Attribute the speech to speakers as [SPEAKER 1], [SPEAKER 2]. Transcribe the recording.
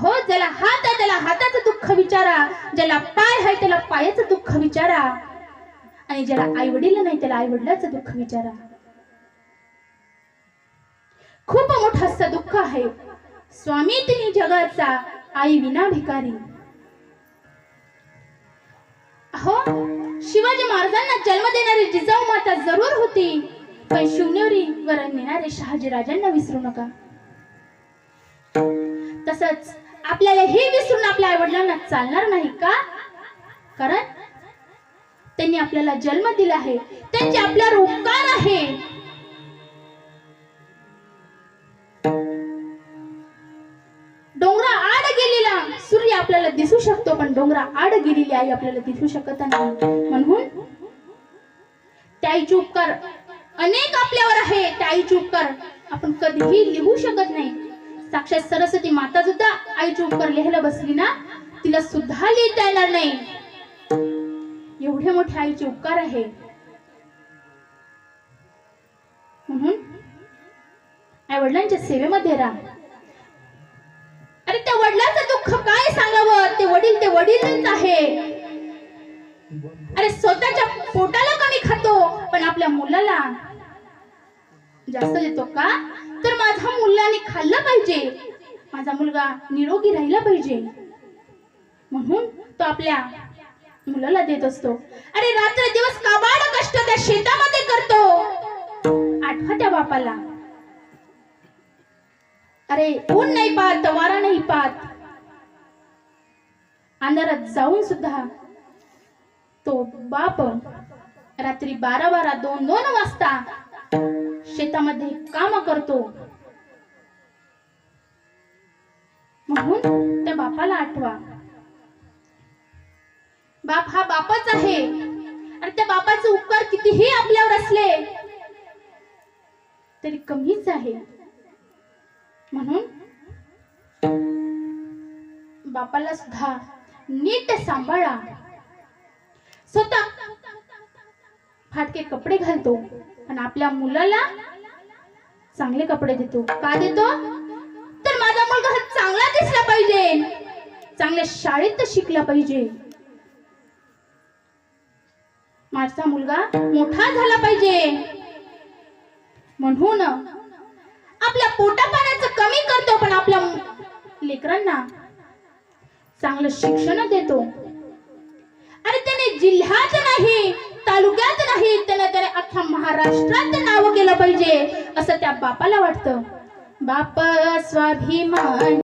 [SPEAKER 1] हो ज्याला हात आहे त्याला हाताचं दुःख विचारा. ज्याला पाय आहे त्याला पायाचं दुःख विचारा. आणि ज्याला आई वडील नाही त्याला आई वडिलाचं दुःख विचारा. खूप मोठं असं दुःख आहे. स्वामी तिने जगाचा आई विना भिकारी. हो शिवाजी महाराजांना जन्म देणारी जिजाऊ माता जरूर होती. पण शिवनेरी वरण नेणारे शहाजी राजांना विसरू नका. तसंच आपल्याला हे विसरून आपल्या आईवडिलांना चालणार नाही का? कारण त्यांनी आपल्याला जन्म दिला आहे. त्यांचे आपल्यावर उपकार आहे. डोंगरा आड गेलेला सूर्य आपल्याला दिसू शकतो पण डोंगरा आड गेलेली आई आपल्याला दिसू शकत नाही. म्हणून त्या आईचे उपकार अनेक आपल्यावर आहे. त्या आईचे उपकार आपण कधीही लिहू शकत नाही. साक्षात सरस्वती माता सुद्धा आईचे उपकार लिहायला बसली ना तिला सुद्धा लिहिता येणार नाही. एवढे मोठे आईचे उपकार आहे. म्हणून आई वडिलांच्या सेवेमध्ये राहा. अरे त्या वडिलांचं दुःख काय सांगावं? ते वडील ते वडीलच आहे. अरे स्वतःच्या पोटाला कमी खातो पण आपल्या मुलाला जास्त देतो का? तर माझ्या मुलाने खाल्लं पाहिजे. माझा मुलगा निरोगी राहिला पाहिजे. म्हणून तो आपल्या मुलाला देत असतो. अरे रात्र दिवस काबाड कष्ट त्या शेतामध्ये करतो. आठवा त्या बापाला. अरे ऊन नाही पाहत वारा नाही पाहत. अंधारात जाऊन सुद्धा तो बाप रात्री बारा बारा दोन दोन वाजता शेतामध्ये काम करतो. म्हणून त्या बापाला आठवा. बाप हा बापच आहे. आणि त्या बापाचे उपकार कितीही आपल्यावर असले तरी कमीच आहे. म्हणून बापाला सुद्धा नीट सांभाळा. स्वतः फाटके कपडे घालतो. आणि आपल्या मुलाला चांगले कपडे देतो. का देतो? तर माझा मुलगा हा चांगला दिसला पाहिजे. चांगल्या शाळेत शिकला पाहिजे. माझा मुलगा मोठा झाला पाहिजे. म्हणून आपल्या पोटापाण्याचं कमी करतो पण आपल्या लेकरांना चांगलं शिक्षण देतो. आणि त्याने जिल्ह्यात नाही तालुक्यात नाही त्याला महाराष्ट्रात नाव केलं पाहिजे असं त्या बापाला वाटतं. बाप स्वाभिमान